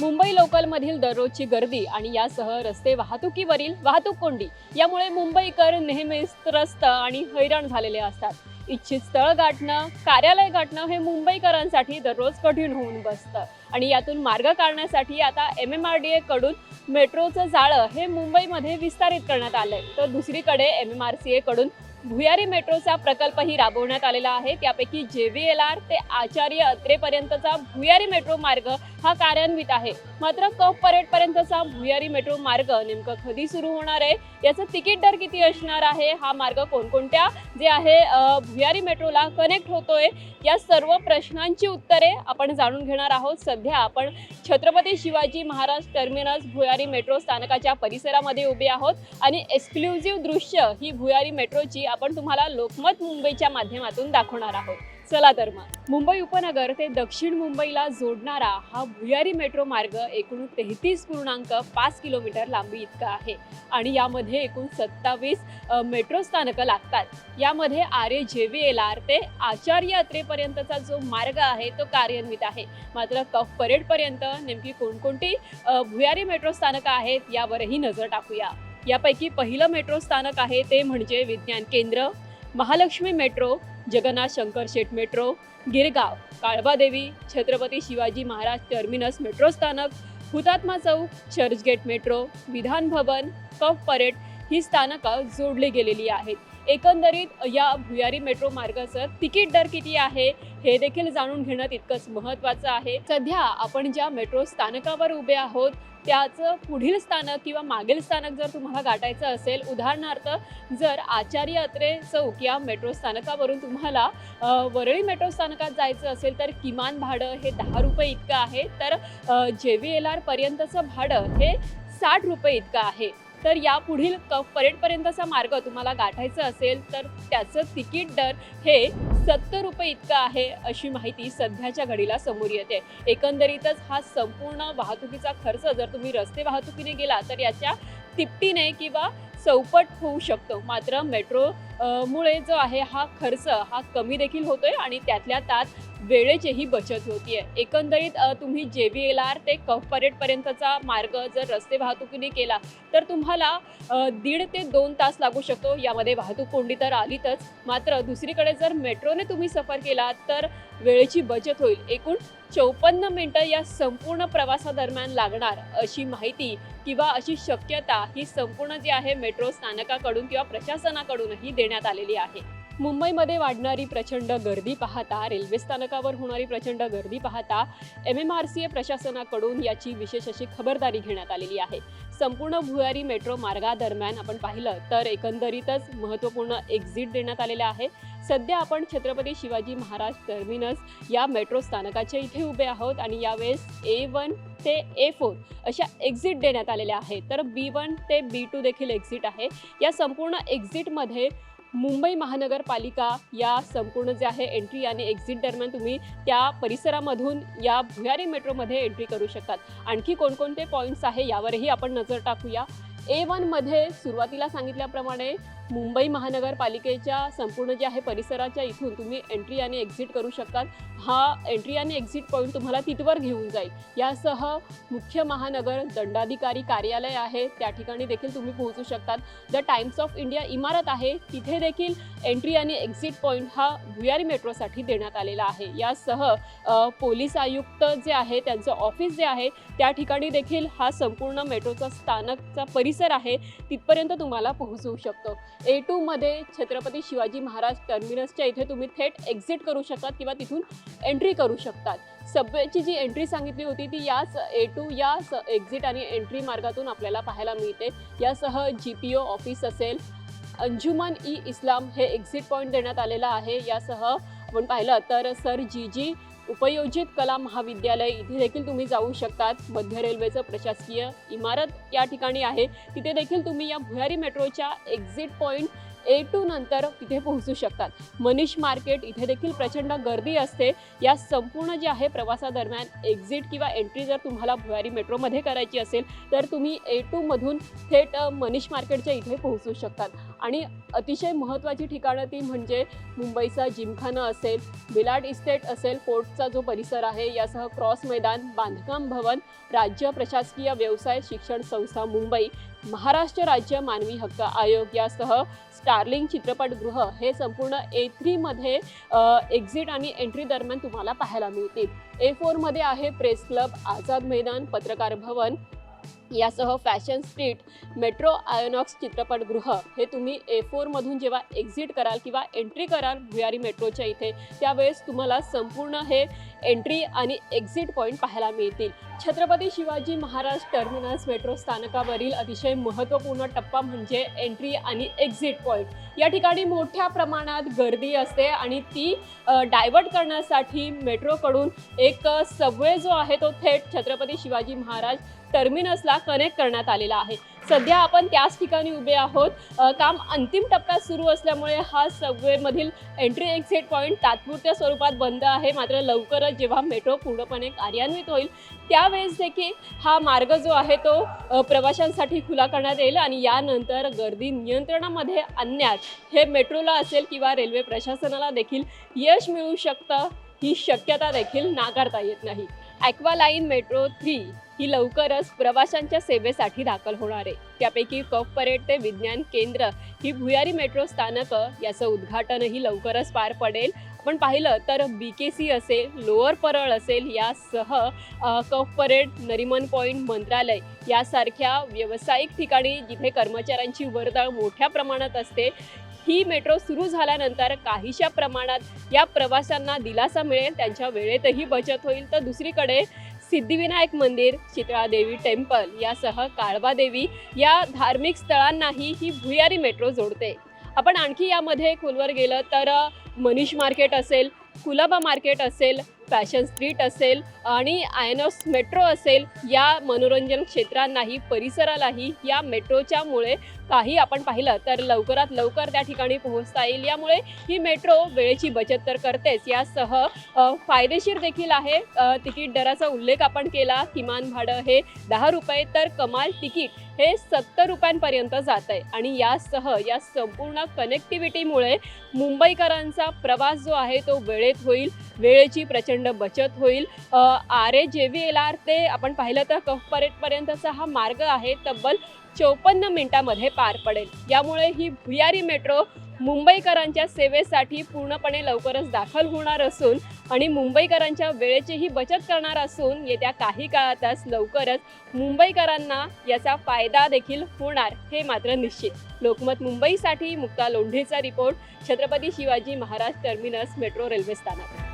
मुंबई लोकलमधील दररोजची गर्दी आणि यासह रस्ते वाहतुकीवरील वाहतूक कोंडी यामुळे मुंबईकर नेहमीच त्रस्त आणि हैराण झालेले असतात. इच्छित स्थळ गाठणं कार्यालय गाठणं हे मुंबईकरांसाठी दररोज कठीण होऊन बसतं. आणि यातून मार्ग काढण्यासाठी आता M M R D A कडून मेट्रोचं जाळं हे मुंबईमध्ये विस्तारित करण्यात आलंय. तर दुसरीकडे M M R C A कडून भुयारी मेट्रोचा प्रकल्पही राबवण्यात आलेला आहे. त्यापैकी जे व्ही एल आर ते आचार्य अत्रेपर्यंतचा भुयारी मेट्रो मार्ग हा कार्यान्वित आहे. मात्र कप परेडपर्यंतचा भुयारी मेट्रो मार्ग नेमकं कधी सुरू होणार आहे? याचं तिकीट दर किती असणार आहे? हा मार्ग कोणकोणत्या? जे आहे भुयारी मेट्रोला कनेक्ट होतोय. या सर्व प्रश्नांची उत्तरे आपण जाणून घेणार आहोत. सध्या आपण छत्रपती शिवाजी महाराज टर्मिनस भुयारी मेट्रो स्थानकाच्या परिसरामध्ये उभे आहोत आणि एक्सक्लुझिव्ह दृश्य ही भुयारी मेट्रोची आपण तुम्हाला लोकमत मुंबईच्या माध्यमातून दाखवणार आहोत. चला तर मग. मुंबई उपनगर ते दक्षिण मुंबईला जोडणारा हा भुयारी मेट्रो मार्ग एकूण तेहतीस पूर्णांक पाच किलोमीटर लांबी इतका आहे. आणि यामध्ये एकूण सत्तावीस मेट्रो स्थानकं लागतात. यामध्ये आर ए जे व्ही एल आर ते आचार्य अत्रेपर्यंतचा जो मार्ग आहे तो कार्यान्वित आहे. मात्र कफ परेडपर्यंत नेमकी कोणकोणती भुयारी मेट्रो स्थानकं आहेत यावरही नजर टाकूया. यापैकी पहिलं मेट्रो स्थानक आहे ते म्हणजे विज्ञान केंद्र. Mahalaxmi metro Jagannath Shankar Sheth metro Girgaon Kalbadevi Chhatrapati Shivaji Maharaj terminus metro स्थानक हुतात्मा चौक चर्चगेट मेट्रो विधान भवन कफ परेड ही स्थानकं जोडली गेलेली आहेत. एकंदरीत या भुयारी मेट्रो मार्गाचं तिकीट दर किती आहे हे देखील जाणून घेणं तितकंच महत्त्वाचं आहे. सध्या आपण ज्या मेट्रो स्थानकावर उभे आहोत त्याचं पुढील स्थानक किंवा मागील स्थानक जर तुम्हाला गाठायचं असेल उदाहरणार्थ जर आचार्य अत्रे चौक या मेट्रो स्थानकावरून तुम्हाला वरळी मेट्रो स्थानकात जायचं असेल तर किमान भाडं हे दहा रुपये इतकं आहे. तर जे व्ही एल आरपर्यंतचं भाडं हे साठ रुपये इतकं आहे. तर या पुढील क परेडपर्यंतचा मार्ग तुम्हाला गाठायचा असेल तर त्याचं तिकीट दर हे सत्तर रुपये इतकं आहे अशी माहिती सध्याच्या घडीला समोर येते. एकंदरीतच हा संपूर्ण वाहतुकीचा खर्च जर तुम्ही रस्ते वाहतुकीने गेला तर याच्या तिपटीने किंवा चौपट होऊ शकतो. मात्र मेट्रो मुळे जो आहे हा खर्च हा कमी देखील होतोय आणि त्यातल्या त्यात वेळेचीही बचत होतीये. एकंदरीत तुम्ही जे बी एल आर ते कफ परेडपर्यंतचा मार्ग जर रस्ते वाहतुकीने केला तर तुम्हाला दीड ते दोन तास लागू शकतो. यामध्ये वाहतूक कोंडी तर आलीतच. मात्र दुसरीकडे जर मेट्रोने तुम्ही सफर केला तर वेळेची बचत होईल. एकूण चौपन्न मिनटं या संपूर्ण प्रवासादरम्यान लागणार अशी माहिती किंवा अशी शक्यता ही संपूर्ण जी आहे मेट्रो स्थानकाकडून किंवा प्रशासनाकडूनही देण्यात आलेली आहे. मुंबईमध्ये वाढणारी प्रचंड गर्दी पाहता रेल्वे स्थानकावर होणारी प्रचंड गर्दी पाहता M M R C A प्रशासनाकडून याची विशेष अशी खबरदारी घेण्यात आलेली आहे. संपूर्ण भुयारी मेट्रो मार्गादरम्यान आपण पाहिलं तर एकंदरीतच महत्त्वपूर्ण एक्झिट देण्यात आलेले आहे. सध्या आपण छत्रपती शिवाजी महाराज टर्मिनस या मेट्रो स्थानकाच्या इथे उभे आहोत आणि यावेळेस ए वन ते ए फोर अशा एक्झिट देण्यात आलेल्या आहेत. तर बी वन ते बी टू देखील एक्झिट आहे. या संपूर्ण एक्झिटमध्ये मुंबई महानगरपालिका या संपूर्ण जे आहे एंट्री आणि एक्झिट दरम्यान तुम्ही त्या परिसरामधून या भुयारी मेट्रोमध्ये एंट्री करू शकतात. आणखी कोणकोणते पॉईंट्स आहे यावरही आपण नजर टाकूया. ए वनमध्ये सुरुवातीला सांगितल्याप्रमाणे मुंबई महानगरपालिकेच्या संपूर्ण जे आहे परिसराच्या इथून तुम्ही एंट्री आणि एक्झिट करू शकतात हा एंट्री आणि एक्झिट पॉईंट तुम्हाला तिथवर घेऊन जाईल. यासह मुख्य महानगर दंडाधिकारी कार्यालय आहे. त्या ठिकाणी देखील तुम्ही पोहोचू शकतात. द टाइम्स ऑफ इंडिया इमारत आहे. तिथे देखील एंट्री आणि एक्झिट पॉईंट हा भुयारी मेट्रोसाठी देण्यात आलेला आहे. यासह पोलीस आयुक्त जे आहे त्यांचं ऑफिस जे आहे त्या ठिकाणी देखील हा संपूर्ण मेट्रोचा स्थानकचा परिसर आहे. तिथपर्यंत तुम्हाला पोहोचवू शकतो. ए टूमध्ये छत्रपती शिवाजी महाराज टर्मिनसच्या इथे तुम्ही थेट एक्झिट करू शकतात किंवा तिथून एंट्री करू शकतात. सबवेची जी एंट्री सांगितली होती ती याच ए टू या एक्झिट आणि एंट्री मार्गातून आपल्याला पाहायला मिळते. यासह जी पी ओ ऑफिस असेल अंजुमन ई इस्लाम हे एक्झिट पॉईंट देण्यात आलेला आहे. यासह आपण पाहिलं तर सर जी जी उपयोजित कला महाविद्यालय इथे देखील तुम्ही जाऊ शकतात. मध्य रेल्वेचं प्रशासकीय इमारत या ठिकाणी आहे. तिथे देखील तुम्ही या भुयारी मेट्रोच्या एक्झिट पॉईंट ए टू नंतर तिथे पोहोचू शकतात. मनीष मार्केट इथे देखील प्रचंड गर्दी असते. या संपूर्ण जे आहे प्रवासादरम्यान एक्झिट किंवा एंट्री जर तुम्हाला भुयारी मेट्रोमध्ये करायची असेल तर तुम्ही ए टूमधून थेट मनीष मार्केटच्या इथे पोहोचू शकतात. आणि अतिशय महत्त्वाची ठिकाणं ती म्हणजे मुंबईचा जिमखाना असेल बिलाड इस्टेट असेल पोर्टचा जो परिसर आहे यासह क्रॉस मैदान बांधकाम भवन राज्य प्रशासकीय व्यवसाय शिक्षण संस्था मुंबई. महाराष्ट्र राज्य मानवी हक्क आयोग यासह स्टार्लिंग चित्रपटगृह हे संपूर्ण ए थ्रीमध्ये एक्झिट आणि एंट्री दरम्यान तुम्हाला पाहायला मिळतील. ए फोरमध्ये आहे प्रेस क्लब आझाद मैदान पत्रकार भवन यासह फॅशन स्ट्रीट मेट्रो आयोनॉक्स चित्रपटगृह हे तुम्ही ए फोरमधून जेव्हा एक्झिट कराल किंवा एंट्री कराल भुयारी मेट्रोच्या इथे त्यावेळेस तुम्हाला संपूर्ण हे एंट्री आणि एक्झिट पॉईंट पाहायला मिळतील. छत्रपती शिवाजी महाराज टर्मिनस मेट्रो स्थानकावरील अतिशय महत्त्वपूर्ण टप्पा म्हणजे एंट्री आणि एक्झिट पॉईंट या ठिकाणी मोठ्या प्रमाणात गर्दी असते आणि ती डायव्हर्ट करण्यासाठी मेट्रोकडून एक सबवे जो आहे तो थेट छत्रपती शिवाजी महाराज टर्मिनसला कनेक्ट करण्यात आलेला आहे. सध्या आपण त्याच ठिकाणी उभे आहोत. काम अंतिम टप्प्यात सुरू असल्यामुळे हा सबवेमधील एंट्री एक्झिट पॉईंट तात्पुरत्या स्वरूपात बंद आहे. मात्र लवकरच जेव्हा मेट्रो पूर्णपणे कार्यान्वित होईल त्यावेळेस देखील हा मार्ग जो आहे तो प्रवाशांसाठी खुला करण्यात येईल आणि यानंतर गर्दी नियंत्रणामध्ये आणण्यात हे मेट्रोला असेल किंवा रेल्वे प्रशासनाला देखील यश मिळू शकतं ही शक्यता देखील नाकारता येत नाही. ॲक्वालाईन मेट्रो थ्री ही लवकरच प्रवाशांच्या सेवेसाठी दाखल होणार आहे. त्यापैकी कफ परेड ते विज्ञान केंद्र ही भुयारी मेट्रो स्थानकं याचं उद्घाटनही लवकरच पार पडेल. आपण पाहिलं तर बी के सी असेल लोअर परळ असेल यासह कफ परेड नरिमन पॉईंट मंत्रालय यासारख्या व्यावसायिक ठिकाणी जिथे कर्मचाऱ्यांची वर्दळ मोठ्या प्रमाणात असते ही मेट्रो सुरू झाल्यानंतर काहीशा प्रमाणात या प्रवाशांना दिलासा मिळेल त्यांच्या वेळेतही बचत होईल. तर दुसरीकडे सिद्धिविनायक मंदिर चित्रादेवी टेम्पल यासह काळबादेवी या धार्मिक स्थळांनाही ही भुयारी मेट्रो जोडते. आपण आणखी यामध्ये खोलवर गेलं तर मनीष मार्केट असेल कुलाबा मार्केट असेल फॅशन स्ट्रीट असेल आणि आयनॉस मेट्रो असेल या मनोरंजन क्षेत्रांनाही परिसरालाही या मेट्रोच्यामुळे काही आपण पाहिलं तर लवकरात लवकर त्या ठिकाणी पोहोचता येईल. यामुळे ही मेट्रो वेळेची बचत तर करतेच. यासह फायदेशीर देखील आहे. तिकीट दराचा उल्लेख आपण केला. किमान भाडं हे दहा रुपये तर कमाल तिकीट हे सत्तर रुपयांपर्यंत जात आहे आणि यासह या संपूर्ण कनेक्टिव्हिटीमुळे मुंबईकरांचा प्रवास जो आहे तो वेळेत होईल वेळेची प्रचंड बचत होईल. आर ए जे व्ही एल आर ते आपण पाहिलं तर कफ परेडपर्यंतचा हा मार्ग आहे तब्बल चौपन्न मिनिटामध्ये पार पडेल. यामुळे ही भुयारी मेट्रो मुंबईकरांच्या सेवेसाठी पूर्णपणे लवकरच दाखल होणार असून आणि मुंबईकरांच्या वेळेचीही बचत करणार असून येत्या काही काळातच लवकरच मुंबईकरांना याचा फायदा देखील होणार हे मात्र निश्चित. लोकमत मुंबईसाठी Mukta लोंढेचा report Chhatrapati Shivaji Maharaj terminus metro railway स्थानक.